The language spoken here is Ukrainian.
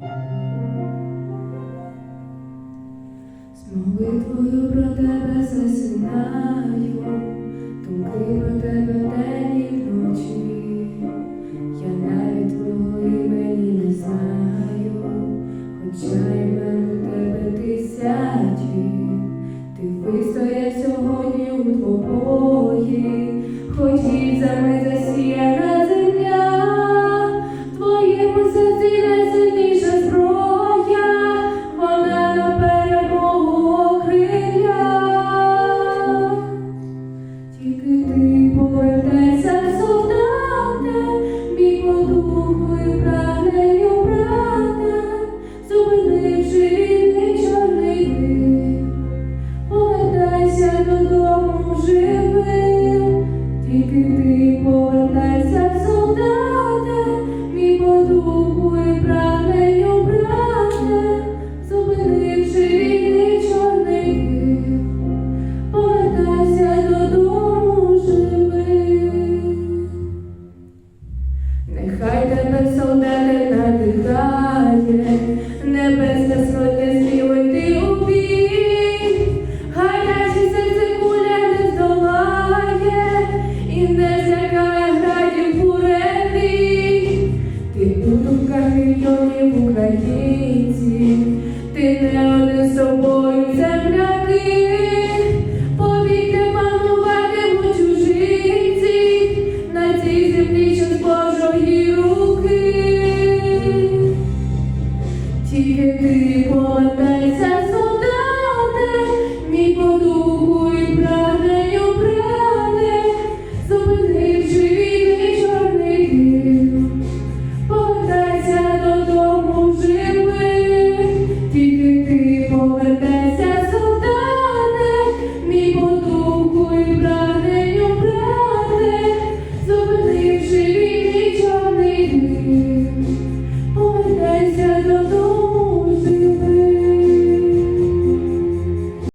З про тебе засинаю, думки про тебе день і вночі. Я навіть твого імені не знаю, хоча імен у тебе тисячі, ти вистояв сьогодні у обоє, хоч і хотів замитися. live. думках мільйонів українців, ти не один собою.